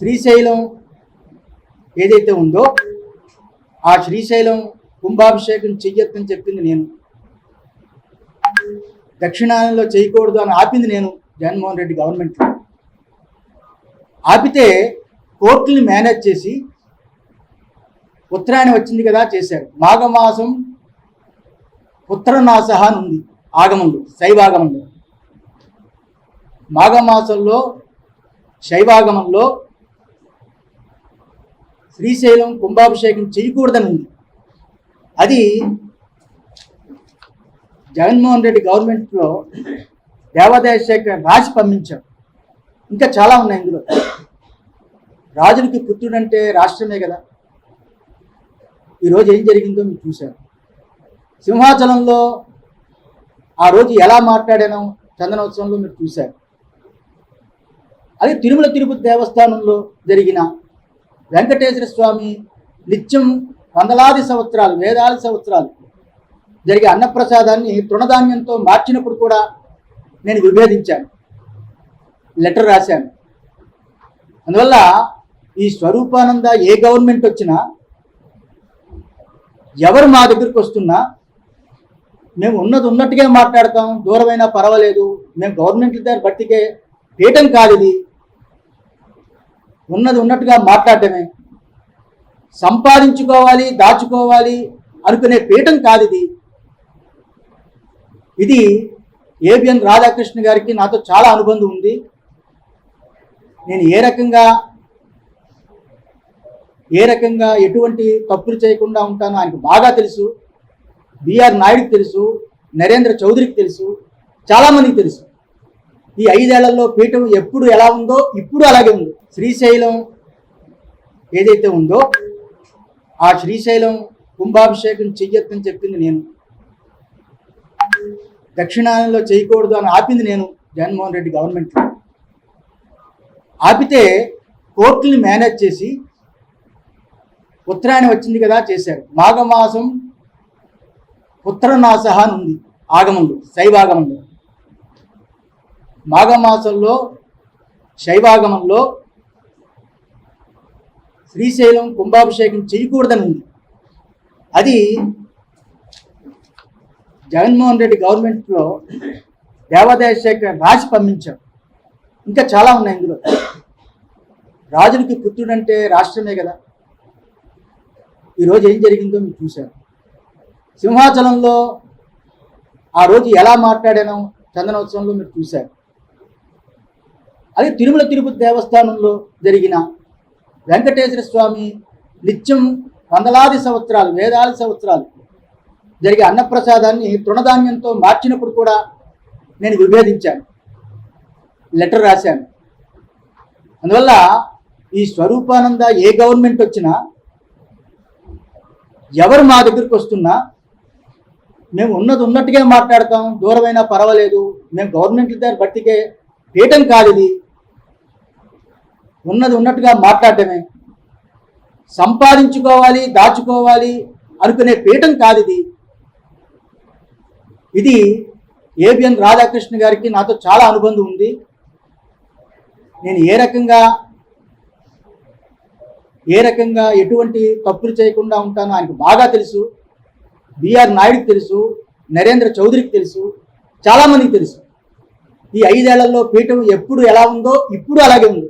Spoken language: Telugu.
శ్రీశైలం ఏదైతే ఉందో ఆ శ్రీశైలం కుంభాభిషేకం చెయ్యొద్దని చెప్పింది నేను. దక్షిణాయనంలో చేయకూడదు అని ఆపింది నేను జగన్మోహన్ రెడ్డి గవర్నమెంట్. ఆపితే కోర్టుని మేనేజ్ చేసి ఉత్తరాయణ వచ్చింది కదా చేశారు మాఘమాసం ఉత్తరనాసహ అని ఉంది ఆగమంలో శైవాగమంలో. మాఘమాసంలో శైవాగమంలో శ్రీశైలం కుంభాభిషేకం చేయకూడదని ఉంది. అది జగన్మోహన్ రెడ్డి గవర్నమెంట్లో దేవాదాయ శాఖ రాసి పంపించారు. ఇంకా చాలా ఉన్నాయి ఇందులో. రాజునికి పుత్రుడంటే రాష్ట్రమే కదా. ఈరోజు ఏం జరిగిందో మీరు చూశారు. సింహాచలంలో ఆ రోజు ఎలా మాట్లాడానో చందనోత్సవంలో మీరు చూశారు. అదే తిరుమల తిరుపతి దేవస్థానంలో జరిగిన వెంకటేశ్వర స్వామి నిత్యం వందలాది సంవత్సరాలు వేలాది సంవత్సరాలు జరిగే అన్నప్రసాదాన్ని తృణధాన్యంతో మార్చినప్పుడు కూడా నేను విభేదించాను. లెటర్ రాశాను. అందువల్ల ఈ స్వరూపానంద ఏ గవర్నమెంట్ వచ్చినా ఎవరు మా దగ్గరికి వస్తున్నా మేము ఉన్నది ఉన్నట్టుగా మాట్లాడతాం దూరమైనా పర్వాలేదు మేము గవర్నమెంట్ దగ్గర బట్టికే పీఠం కాదు ఇది. ఉన్నది ఉన్నట్టుగా మాట్లాడటమే. సంపాదించుకోవాలి దాచుకోవాలి అనుకునే పీఠం కాదు ఇది ఇది ఏబిఎన్ రాధాకృష్ణ గారికి నాతో చాలా అనుబంధం ఉంది. నేను ఏ రకంగా ఏ రకంగా ఎటువంటి తప్పులు చేయకుండా ఉంటానో ఆయనకు బాగా తెలుసు. బిఆర్ నాయుడుకి తెలుసు నరేంద్ర చౌదరికి తెలుసు చాలామందికి తెలుసు. ఈ ఐదేళ్ళలో పీఠం ఎప్పుడు ఎలా ఉందో ఇప్పుడు అలాగే ఉంది. శ్రీశైలం ఏదైతే ఉందో ఆ శ్రీశైలం కుంభాభిషేకం చెయ్యొద్దని చెప్పింది నేను. దక్షిణాయనంలో చేయకూడదు అని ఆపింది నేను జగన్మోహన్ రెడ్డి గవర్నమెంట్ ఆపితే కోర్టుని మేనేజ్ చేసి ఉత్తరాయణ వచ్చింది కదా చేశారు మాఘమాసం ఉత్తరనాసహ అని ఉంది ఆగమంలో శైవాగమంలో. మాఘమాసంలో శైవాగమంలో శ్రీశైలం కుంభాభిషేకం చేయకూడదని ఉంది అది జగన్మోహన్ రెడ్డి గవర్నమెంట్లో దేవాదాయ శాఖ రాసి పంపించారు. ఇంకా చాలా ఉన్నాయి ఇందులో. రాజులకి పుత్రుడంటే రాష్ట్రమే కదా. ఈరోజు ఏం జరిగిందో మీరు చూశారు. సింహాచలంలో ఆ రోజు ఎలా మాట్లాడానో చందనోత్సవంలో మీరు చూశారు. అదే తిరుమల తిరుపతి దేవస్థానంలో జరిగిన వెంకటేశ్వర స్వామి నిత్యం వందలాది సంవత్సరాలు వేలాది సంవత్సరాలు జరిగే అన్నప్రసాదాన్ని తృణధాన్యంతో మార్చినప్పుడు కూడా నేను విభేదించాను. లెటర్ రాశాను. అందువల్ల ఈ స్వరూపానంద ఏ గవర్నమెంట్ వచ్చినా ఎవరు మా దగ్గరికి వస్తున్నా మేము ఉన్నది ఉన్నట్టుగా మాట్లాడతాం దూరమైనా పర్వాలేదు మేము గవర్నమెంట్ దగ్గర బట్టికే పీఠం కాదు ఇది. ఉన్నది ఉన్నట్టుగా మాట్లాడటమే. సంపాదించుకోవాలి దాచుకోవాలి అనుకునే పీఠం కాదు ఇది ఇది ఏబిఎన్ రాధాకృష్ణ గారికి నాతో చాలా అనుబంధం ఉంది. నేను ఏ రకంగా ఏ రకంగా ఎటువంటి తప్పులు చేయకుండా ఉంటానో ఆయనకు బాగా తెలుసు. బిఆర్ నాయుడుకి తెలుసు నరేంద్ర చౌదరికి తెలుసు చాలామందికి తెలుసు. ఈ ఐదేళ్ళలో పీఠం ఎప్పుడు ఎలా ఉందో ఇప్పుడు అలాగే ఉంది.